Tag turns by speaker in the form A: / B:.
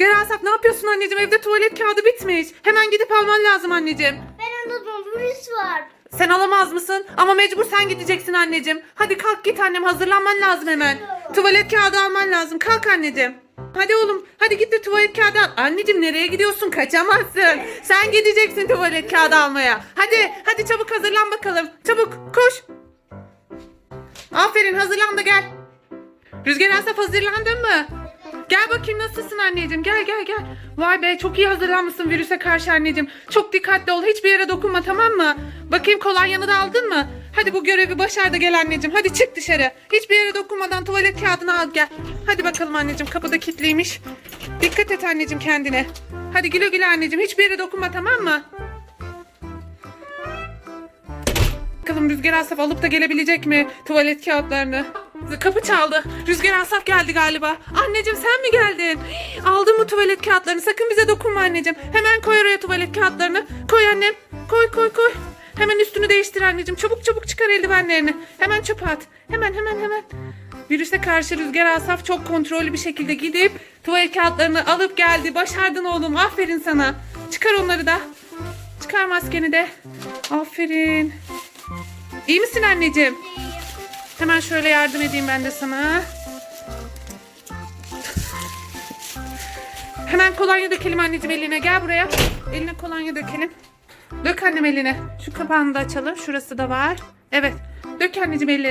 A: Rüzgar Asaf ne yapıyorsun anneciğim? Evde tuvalet kağıdı bitmiş. Hemen gidip alman lazım anneciğim.
B: Ben anladım virüs var.
A: Sen alamaz mısın? Ama mecbur sen gideceksin anneciğim. Hadi kalk git annem hazırlanman lazım hemen. Tuvalet kağıdı alman lazım. Kalk anneciğim. Hadi oğlum hadi git de tuvalet kağıdı al. Anneciğim nereye gidiyorsun? Kaçamazsın. Sen gideceksin tuvalet kağıdı almaya. Hadi hadi çabuk hazırlan bakalım. Çabuk koş. Aferin hazırlan da gel. Rüzgar Asaf hazırlandın mı? Gel bakayım nasılsın anneciğim gel gel gel. Vay be çok iyi hazırlanmışsın virüse karşı anneciğim. Çok dikkatli ol hiçbir yere dokunma tamam mı? Bakayım kolonyanı da aldın mı? Hadi bu görevi başar da gel anneciğim. Hadi çık dışarı. Hiçbir yere dokunmadan tuvalet kağıdını al gel. Hadi bakalım anneciğim kapıda kilitliymiş. Dikkat et anneciğim kendine. Hadi güle güle anneciğim hiçbir yere dokunma tamam mı? Bakalım Rüzgar Asaf alıp da gelebilecek mi tuvalet kağıtlarını? Kapı çaldı. Rüzgar Asaf geldi galiba. Anneciğim sen mi geldin? Aldın mı tuvalet kağıtlarını? Sakın bize dokunma anneciğim. Hemen koy oraya tuvalet kağıtlarını. Koy annem. Koy koy koy. Hemen üstünü değiştir anneciğim. Çabuk çabuk çıkar eldivenlerini. Hemen çöpe at. Hemen hemen hemen. Virüse karşı Rüzgar Asaf çok kontrollü bir şekilde gidip tuvalet kağıtlarını alıp geldi. Başardın oğlum. Aferin sana. Çıkar onları da. Çıkar maskeni de. Aferin. İyi misin anneciğim? Hemen şöyle yardım edeyim ben de sana. Hemen kolonya dökelim anneciğim eline. Gel buraya. Eline kolonya dökelim. Dök annem eline. Şu kapağını da açalım. Şurası da var. Evet. Dök anneciğim ellerini.